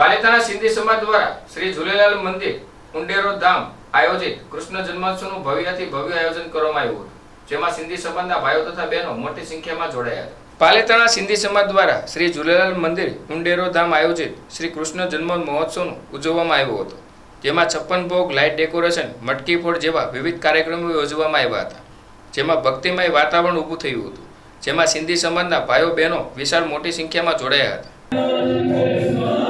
પાલિતાણા સિંધી સમાજ દ્વારા શ્રી ઝૂલેલાલ મંદિર, ઉંડેરો ધામ આયોજિત કૃષ્ણ જન્મોત્સવનું ભવ્યથી ભવ્ય આયોજન કરવામાં આવ્યું હતું, જેમાં સિંધી સમાજના ભાઈઓ તથા બહેનો મોટી સંખ્યામાં જોડાયા હતા. પાલેતાણા સિંધી સમાજ દ્વારા શ્રી ઝૂલેલાલ મંદિર, ઉંડેરો ધામ આયોજિત શ્રી કૃષ્ણ જન્મ મહોત્સવનું ઉજવવામાં આવ્યો હતો, જેમાં છપ્પન ભોગ, લાઇટ ડેકોરેશન, મટકી ફોડ જેવા વિવિધ કાર્યક્રમો યોજવામાં આવ્યા હતા, જેમાં ભક્તિમય વાતાવરણ ઊભું થયું હતું, જેમાં સિંધી સમાજના ભાઈઓ બહેનો વિશાળ મોટી સંખ્યામાં જોડાયા હતા.